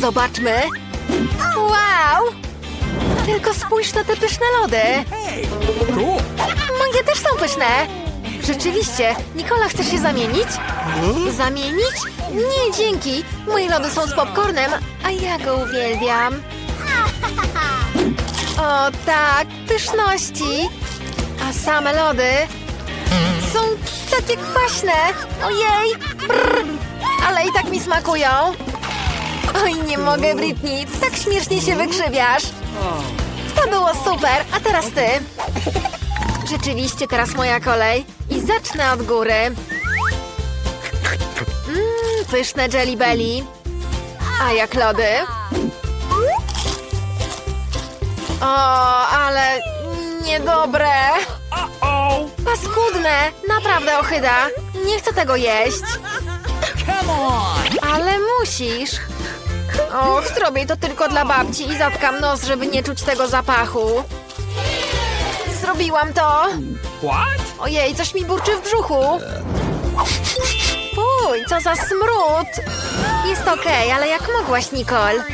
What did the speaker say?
Zobaczmy. Wow! Tylko spójrz na te pyszne lody. Moje też są pyszne. Rzeczywiście. Nikola, chcesz się zamienić? Zamienić? Nie, dzięki. Moje lody są z popcornem, a ja go uwielbiam. O tak, pyszności. A same lody są takie kwaśne. Ojej, brr, ale i tak mi smakują. Oj, nie mogę, Britney. Tak śmiesznie się wykrzywiasz. To było super, a teraz ty. Rzeczywiście teraz moja kolej. I zacznę od góry. Mmm, pyszne Jelly Belly. A jak lody? O, ale niedobre. Paskudne, naprawdę ochyda. Nie chcę tego jeść. Ale musisz. Och, zrobię to tylko dla babci i zatkam nos, żeby nie czuć tego zapachu. Zrobiłam to. What? Ojej, coś mi burczy w brzuchu. Fuj, co za smród. Jest okej, ale jak mogłaś, Nicole?